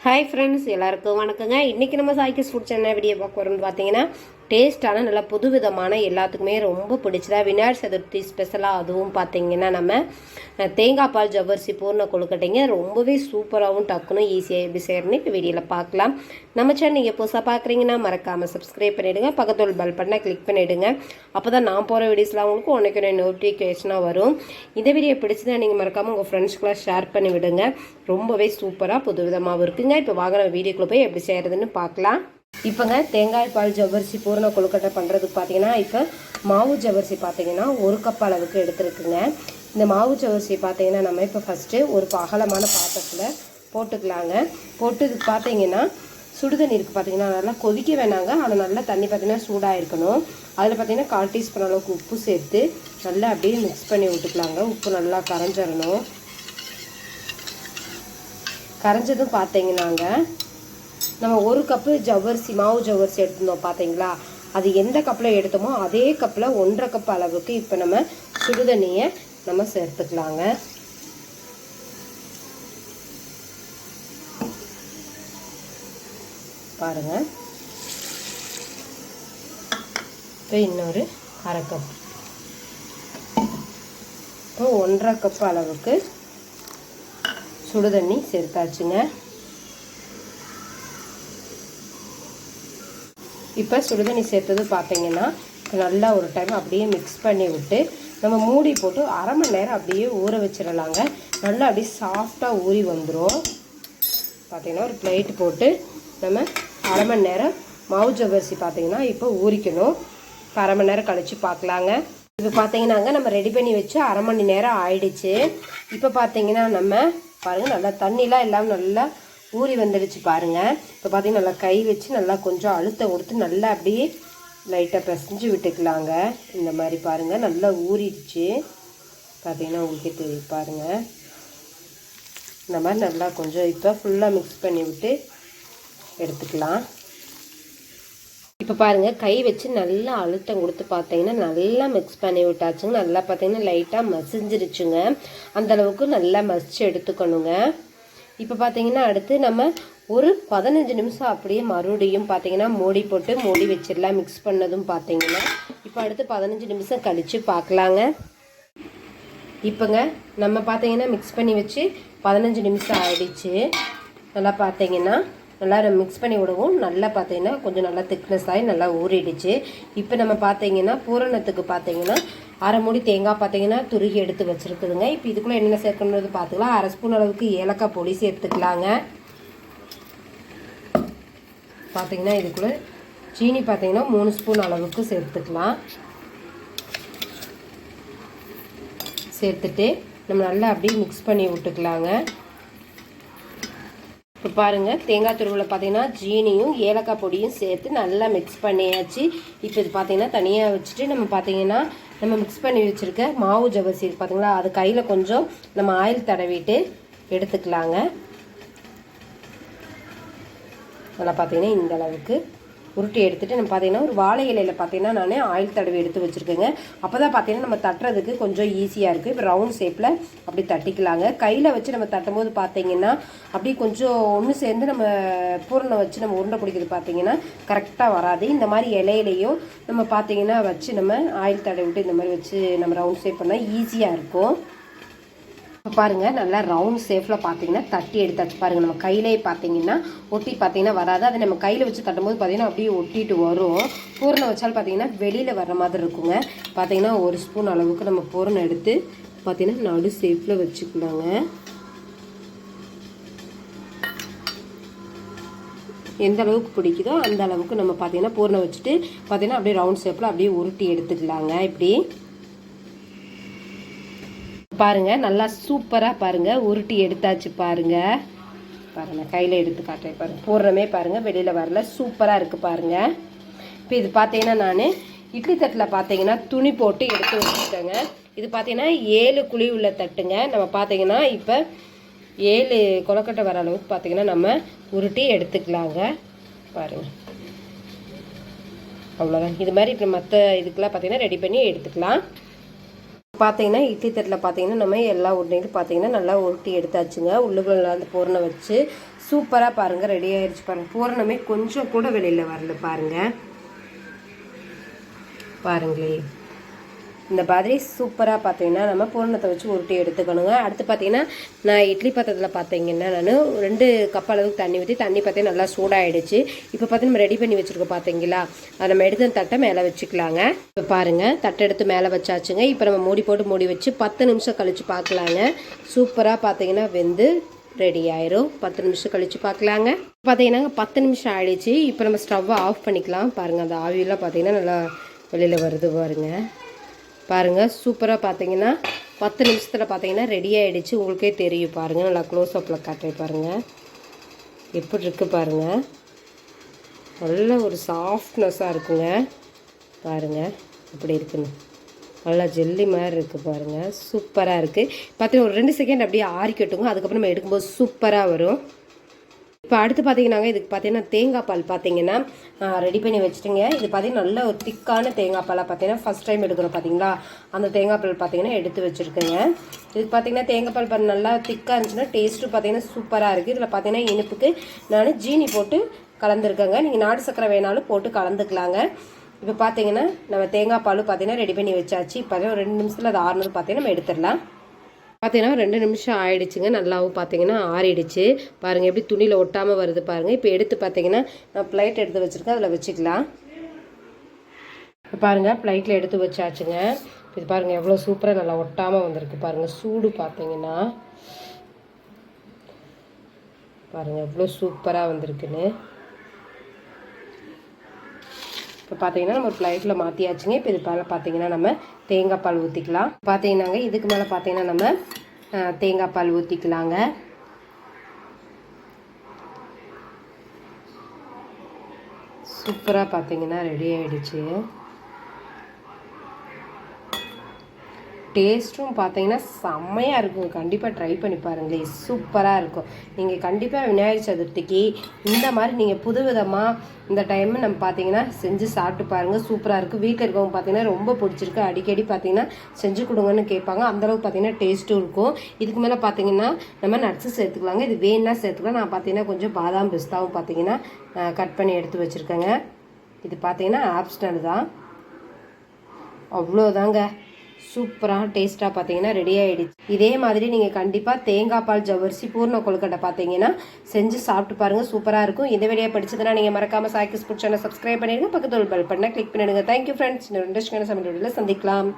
Hi friends எல்லாருக்கும் வணக்கங்க. இன்றைக்கி நம்ம சாய்க்கிஸ் ஃபுட்ஸ் என்ன வீடியோ பார்க்க வரோம்னு பார்த்தீங்கன்னா டேஸ்டான நல்லா புதுவிதமான எல்லாத்துக்குமே ரொம்ப பிடிச்சதா விநாயகர் சதுர்த்தி ஸ்பெஷலாக அதுவும் பார்த்தீங்கன்னா நம்ம தேங்காய் பால் ஜவ்வரிசி பூர்ண கொழுக்கட்டைங்க ரொம்பவே சூப்பராகவும் டக்குன்னு ஈஸியாக எப்படி செய்யறதுன்னு இப்போ வீடியோவில் பார்க்கலாம் நம்ம சேனல் நீங்கள் புதுசாக பார்க்குறீங்கன்னா மறக்காமல் சப்ஸ்கிரைப் பண்ணிவிடுங்க பக்கத்தில் பெல் பட்டனை கிளிக் பண்ணிவிடுங்க அப்போ தான் நான் போகிற வீடியோஸ்லாம் உங்களுக்கு உனக்கு நோட்டிஃபிகேஷனாக வரும். இந்த வீடியோ பிடிச்சதா நீங்கள் மறக்காமல் உங்கள் ஃப்ரெண்ட்ஸ்க்குலாம் ஷேர் பண்ணி விடுங்க ரொம்பவே சூப்பராக புதுவிதமாகவும் இருக்குங்க. இப்போ வாங்கின வீடியோக்குள்ளே போய் எப்படி செய்கிறதுன்னு பார்க்கலாம் இப்போங்க தேங்காய் பால் ஜவ்வரிசி பூரண கொழுக்கட்டை பண்ணுறதுக்கு பார்த்தீங்கன்னா இப்போ மாவு ஜவ்வரிசி பார்த்தீங்கன்னா ஒரு கப் அளவுக்கு எடுத்துருக்குங்க. இந்த மாவு ஜவ்வரிசி பார்த்தீங்கன்னா நம்ம இப்போ ஃபஸ்ட்டு ஒரு அகலமான பாத்திரத்தில் போட்டுக்கலாங்க. போட்டு இது பார்த்தீங்கன்னா சுடுதண்ணி இருக்குது பார்த்தீங்கன்னா நல்லா கொதிக்க வேணாங்க. ஆனால் நல்லா தண்ணி பார்த்தீங்கன்னா சூடாக இருக்கணும் அதில் பார்த்தீங்கன்னா கால் டீஸ்பூன் அளவுக்கு உப்பு சேர்த்து நல்லா அப்படியே மிக்ஸ் பண்ணி விட்டுக்கலாங்க. உப்பு நல்லா கரைஞ்சிடணும் கரைஞ்சதும் பார்த்தீங்கன்னாங்க நம்ம ஒரு கப்பு ஜவ்வரிசி மாவு ஜவ்வரிசி எடுத்திருந்தோம் பார்த்தீங்களா அது எந்த கப்பில் எடுத்தோமோ அதே கப்பில் ஒன்றரை கப் அளவுக்கு இப்போ நம்ம சுடுதண்ணியை நம்ம சேர்த்துக்கலாங்க. பாருங்க. இப்போ இன்னொரு அரை கப் இப்போ ஒன்றரை கப் அளவுக்கு சுடுதண்ணி சேர்த்தாச்சுங்க. இப்போ சுடுதண்ணி சேர்த்தது பார்த்தீங்கன்னா நல்லா ஒரு டைம் அப்படியே மிக்ஸ் பண்ணி விட்டு நம்ம மூடி போட்டு அரை மணி நேரம் அப்படியே ஊற வச்சிடலாங்க நல்லா அப்படியே சாஃப்டாக ஊறி வந்துடும் பார்த்தீங்கன்னா ஒரு பிளேட் போட்டு நம்ம அரை மணி நேரம் மாவு ஜவ்வரிசி பார்த்திங்கன்னா இப்போ ஊறிக்கணும். இப்போ அரை மணி நேரம் கழித்து பார்க்கலாங்க இப்போ பார்த்தீங்கன்னாங்க நம்ம ரெடி பண்ணி வச்சு அரை மணி நேரம் ஆயிடுச்சு. இப்போ பார்த்தீங்கன்னா நம்ம பாருங்கள் நல்லா தண்ணிலாம் இல்லாமல் நல்லா ஊறி வந்துடுச்சு பாருங்கள் இப்போ பார்த்தீங்கன்னா நல்லா கை வச்சு நல்லா கொஞ்சம் அழுத்தம் கொடுத்து நல்லா அப்படியே லைட்டாக பிசைஞ்சு விட்டுக்கலாங்க. இந்த மாதிரி பாருங்கள் நல்லா ஊறிடுச்சு. பார்த்தீங்கன்னா உங்களுக்கே தெரியும் பாருங்கள் இந்த மாதிரி நல்லா கொஞ்சம் இப்போ ஃபுல்லாக மிக்ஸ் பண்ணி விட்டு எடுத்துக்கலாம். இப்போ பாருங்கள் கை வச்சு நல்லா அழுத்தம் கொடுத்து பார்த்தீங்கன்னா நல்லா மிக்ஸ் பண்ணி விட்டாச்சுங்க. நல்லா பார்த்தீங்கன்னா லைட்டாக மசிஞ்சிருச்சுங்க. அந்த அளவுக்கு நல்லா மசிச்சு எடுத்துக்கணுங்க. இப்போ பார்த்தீங்கன்னா அடுத்து நம்ம ஒரு பதினஞ்சு நிமிஷம் அப்படியே மறுபடியும் பார்த்தீங்கன்னா மூடி போட்டு மூடி வச்சிடலாம் மிக்ஸ் பண்ணதும் பார்த்தீங்கன்னா இப்போ அடுத்து பதினஞ்சு நிமிஷம் கழித்து பார்க்கலாங்க இப்போங்க நம்ம பார்த்தீங்கன்னா மிக்ஸ் பண்ணி வச்சு பதினஞ்சு நிமிஷம் ஆயிடுச்சு. நல்லா பார்த்தீங்கன்னா நல்லா மிக்ஸ் பண்ணி விடுவோம். நல்லா பார்த்தீங்கன்னா கொஞ்சம் நல்லா திக்னஸ் ஆகி நல்லா ஊறிடுச்சு. இப்போ நம்ம பார்த்தீங்கன்னா பூரணத்துக்கு பார்த்தீங்கன்னா அரை மூடி தேங்காய் பார்த்தீங்கன்னா துருகி எடுத்து வச்சுருக்குதுங்க. இப்போ இதுக்குள்ளே என்னென்ன சேர்க்கணுன்றது பார்த்துக்கலாம். அரை ஸ்பூன் அளவுக்கு ஏலக்காய் பொடி சேர்த்துக்கலாங்க. பார்த்தீங்கன்னா இதுக்குள்ளே சீனி பார்த்தீங்கன்னா மூணு ஸ்பூன் அளவுக்கு சேர்த்துக்கலாம். சேர்த்துட்டு நம்ம நல்லா அப்படியே மிக்ஸ் பண்ணி விட்டுக்கலாங்க. இப்போ பாருங்கள் தேங்காய் துருவில் பார்த்தீங்கன்னா ஜீனியும் ஏலக்காய் பொடியும் சேர்த்து நல்லா மிக்ஸ் பண்ணியாச்சு. இப்போ இது பார்த்தீங்கன்னா தனியாக வச்சுட்டு நம்ம பார்த்தீங்கன்னா நம்ம மிக்ஸ் பண்ணி வச்சுருக்க மாவு ஜவசி பார்த்தீங்களா அது கையில் கொஞ்சம் நம்ம ஆயில் தடவிட்டு எடுத்துக்கலாங்க. நல்லா பார்த்தீங்கன்னா இந்த அளவுக்கு. உருட்டி எடுத்துகிட்டு நம்ம பார்த்தீங்கன்னா ஒரு வாழை இலையில் பார்த்தீங்கன்னா நான் ஆயில் தடவை எடுத்து வச்சுருக்கேங்க. அப்போ தான் பார்த்தீங்கன்னா நம்ம தட்டுறதுக்கு கொஞ்சம் ஈஸியாக இருக்குது இப்போ ரவுண்ட் ஷேப்பில் அப்படி தட்டிக்கலாங்க. கையில் வச்சு நம்ம தட்டும்போது பார்த்தீங்கன்னா அப்படி கொஞ்சம் ஒன்று சேர்ந்து நம்ம பூரணை வச்சு நம்ம உருண்டை பிடிக்கிறது பார்த்தீங்கன்னா கரெக்டாக வராது. இந்த மாதிரி இலையிலையும் நம்ம பார்த்தீங்கன்னா வச்சு நம்ம ஆயில் தடவை விட்டு இந்த மாதிரி வச்சு நம்ம ரவுண்ட் ஷேப் பண்ணால் ஈஸியாக இருக்கும். பாருங்கள் நல்லா ரவுண்ட் ஷேஃபில் பார்த்தீங்கன்னா தட்டி எடுத்தாச்சு. பாருங்கள் நம்ம கையிலே பார்த்தீங்கன்னா ஒட்டி பார்த்தீங்கன்னா வராது. அதை நம்ம கையில் வச்சு தட்டும்போது பார்த்தீங்கன்னா அப்படியே ஒட்டிட்டு வரும். பூரணம் வச்சால் பார்த்தீங்கன்னா வெளியில் வர மாதிரி இருக்குங்க. பார்த்தீங்கன்னா ஒரு ஸ்பூன் அளவுக்கு நம்ம பூரணம் எடுத்து பார்த்தீங்கன்னா நடு ஷேஃபில் வச்சுக்கலாங்க. எந்த அளவுக்கு பிடிக்குதோ அந்த அளவுக்கு நம்ம பார்த்தீங்கன்னா பூரணம் வச்சுட்டு பார்த்தீங்கன்னா அப்படியே ரவுண்ட் ஷேப்பில் அப்படியே உருட்டி எடுத்துக்கலாங்க. இப்படி பாருங்கள் நல்லா சூப்பராக பாருங்கள் உருட்டி எடுத்தாச்சு பாருங்கள் பாருங்கள் கையில் எடுத்து காட்டுறேன் பாருங்கள் போடுறமே பாருங்கள் வெளியில் வரல. சூப்பராக இருக்குது பாருங்கள் இப்போ இது பார்த்தீங்கன்னா நான் இட்லி தட்டில் பார்த்தீங்கன்னா துணி போட்டு எடுத்து வச்சுருக்கேங்க இது பார்த்தீங்கன்னா ஏழு குழி உள்ள தட்டுங்க. நம்ம பார்த்தீங்கன்னா இப்போ ஏழு கொலக்கட்டை வர அளவுக்கு பார்த்தீங்கன்னா நம்ம உருட்டி எடுத்துக்கலாங்க. பாருங்கள் அவ்வளோதான் இது மாதிரி இப்போ மற்ற இதுக்கெல்லாம் பார்த்தீங்கன்னா ரெடி பண்ணி எடுத்துக்கலாம். பார்த்தீங்கன்னா இட்லி தட்டில் பார்த்தீங்கன்னா நம்ம எல்லா உருண்டையும் பார்த்தீங்கன்னா நல்லா உருட்டி எடுத்தாச்சுங்க. உள்ளுக்குள்ள அந்த பூரணை வச்சு சூப்பராக பாருங்கள் ரெடி ஆயிடுச்சு பாருங்கள் பூரணமே கொஞ்சம் கூட வெளியில் வரல பாருங்கள் பாருங்களே. இந்த மாதிரி சூப்பராக பார்த்தீங்கன்னா நம்ம பூரணத்தை வச்சு உருட்டி எடுத்துக்கணுங்க. அடுத்து பார்த்தீங்கன்னா நான் இட்லி பாத்திரத்தில் பார்த்தீங்கன்னா நான் ரெண்டு கப் அளவுக்கு தண்ணி ஊற்றி தண்ணி பார்த்தீங்கன்னா நல்லா சூடாகிடுச்சு இப்போ பார்த்து நம்ம ரெடி பண்ணி வச்சுருக்கோம் பார்த்தீங்களா அதை நம்ம எடுத்து தட்டை மேலே வச்சுக்கலாங்க. இப்போ பாருங்கள் தட்டை எடுத்து மேலே வச்சாச்சுங்க. இப்போ நம்ம மூடி போட்டு மூடி வச்சு பத்து நிமிஷம் கழித்து பார்க்கலாங்க. சூப்பராக பார்த்தீங்கன்னா வெந்து ரெடி ஆயிரும். பத்து நிமிஷம் கழித்து பார்க்கலாங்க. பார்த்தீங்கன்னா பத்து நிமிஷம் ஆயிடுச்சு. இப்போ நம்ம ஸ்டவ்வை ஆஃப் பண்ணிக்கலாம். பாருங்கள் அந்த ஆவியெல்லாம் பார்த்தீங்கன்னா நல்லா வெளியில் வருது பாருங்கள் பாருங்கள் சூப்பராக பார்த்தீங்கன்னா பத்து நிமிஷத்தில் பார்த்தீங்கன்னா ரெடி ஆகிடுச்சு உங்களுக்கே தெரியும் பாருங்கள் நல்லா க்ளோஸ் அப்பில் காட்டுறேன் பாருங்கள் எப்படி இருக்குது பாருங்கள் நல்ல ஒரு சாஃப்ட்னஸாக இருக்குங்க. பாருங்கள் இப்படி இருக்குன்னு. நல்லா ஜெல்லி மாதிரி இருக்குது பாருங்கள் சூப்பராக இருக்குது பார்த்தீங்கன்னா ஒரு ரெண்டு செகண்ட் அப்படியே ஆறிக்கட்டுங்க அதுக்கப்புறம் நம்ம எடுக்கும்போது சூப்பராக வரும். இப்போ அடுத்து பார்த்தீங்கன்னாங்க இதுக்கு பார்த்தீங்கன்னா தேங்காய் பால் பார்த்தீங்கன்னா ரெடி பண்ணி வச்சுட்டுங்க. இது பார்த்தீங்கன்னா நல்ல ஒரு திக்கான தேங்காய் பாலாக பார்த்தீங்கன்னா ஃபஸ்ட் டைம் எடுக்கிறோம் பார்த்தீங்களா? அந்த தேங்காய் பால் பார்த்தீங்கன்னா எடுத்து வச்சுருக்கேங்க. இதுக்கு பார்த்தீங்கன்னா தேங்காய் பால் பால் நல்லா திக்காக இருந்துச்சுன்னா டேஸ்ட்டும் பார்த்தீங்கன்னா சூப்பராக இருக்குது இதில் பார்த்தீங்கன்னா இனிப்புக்கு நான் ஜீனி போட்டு கலந்துருக்கேங்க. நீங்கள் நாடு சக்கரை வேணாலும் போட்டு கலந்துக்கலாங்க. இப்போ பார்த்தீங்கன்னா நம்ம தேங்காய் பால் பார்த்தீங்கன்னா ரெடி பண்ணி வச்சாச்சு. இப்போ ஒரு ரெண்டு நிமிஷத்தில் அது ஆறுனது பார்த்தீங்கன்னா நம்ம எடுத்துடலாம். பார்த்தீங்கன்னா ரெண்டு நிமிஷம் ஆயிடுச்சுங்க. நல்லாவும் பார்த்தீங்கன்னா ஆறிடுச்சு. பாருங்கள் எப்படி துணியில் ஒட்டாமல் வருது பாருங்கள் இப்போ எடுத்து பார்த்தீங்கன்னா நான் ப்ளைட் எடுத்து வச்சுருக்கேன். அதில் வச்சுக்கலாம். இப்போ பாருங்கள் ப்ளைட்டில் எடுத்து வச்சாச்சுங்க. இது பாருங்கள் எவ்வளோ சூப்பராக நல்லா ஒட்டாமல் வந்திருக்கு பாருங்கள் சூடு பார்த்தீங்கன்னா பாருங்கள் எவ்வளோ சூப்பராக வந்திருக்குன்னு. இப்போ பார்த்தீங்கன்னா நம்ம ஃப்ளைட்டில் மாற்றியாச்சுங்க இப்போ இது மேலே பார்த்தீங்கன்னா நம்ம தேங்காய் பால் ஊற்றிக்கலாம் பார்த்தீங்கன்னாங்க இதுக்கு மேலே பார்த்தீங்கன்னா நம்ம தேங்காய் பால் ஊற்றிக்கலாங்க சூப்பராக பார்த்தீங்கன்னா ரெடி ஆகிடுச்சு டேஸ்ட்டும் பார்த்தீங்கன்னா செம்மையாக இருக்கும். கண்டிப்பாக ட்ரை பண்ணி பாருங்களேன் சூப்பராக இருக்கும். நீங்கள் கண்டிப்பாக விநாயகர் சதுர்த்திக்கு இந்த மாதிரி நீங்கள் புது விதமாக இந்த டைம் நம்ம பார்த்தீங்கன்னா செஞ்சு சாப்பிட்டு பாருங்கள் சூப்பராக இருக்குது வீட்டில் இருக்கவங்க பார்த்தீங்கன்னா ரொம்ப பிடிச்சிருக்கு. அடிக்கடி பார்த்தீங்கன்னா செஞ்சு கொடுங்கன்னு கேட்பாங்க. அந்தளவுக்கு பார்த்தீங்கன்னா டேஸ்ட்டும் இருக்கும். இதுக்கு மேலே பார்த்தீங்கன்னா நம்ம நட்ஸு சேர்த்துக்கலாங்க. இது வேணா சேர்த்துக்கலாம். நான் பார்த்தீங்கன்னா கொஞ்சம் பாதாம் பிஸ்தாவும் பார்த்தீங்கன்னா கட் பண்ணி எடுத்து வச்சுருக்கேங்க. இது பார்த்தீங்கன்னா ஆப்ஸ்டல் தான். அவ்வளோதாங்க சூப்பராக டேஸ்ட்டாக பார்த்தீங்கன்னா ரெடி ஆகிடுச்சு இதே மாதிரி நீங்கள் கண்டிப்பாக தேங்காய் பால் ஜவரிசி பூர்ண கொழுக்கட்டை பார்த்தீங்கன்னா செஞ்சு சாப்பிட்டு பாருங்கள் சூப்பராக இருக்கும். இந்த வீடியோ படிச்சதுன்னா நீங்கள் மறக்காமல் சாய்க்கிஸ் புட் சேனல் சப்ஸ்கிரைப் பண்ணிடுங்க. பக்கத்தில் பெல் பண்ணால் கிளிக் பண்ணிடுங்க. தேங்க்யூ ஃப்ரெண்ட்ஸ் ரெண்டு சமையல் வீடியோவில் சந்திக்கலாம்.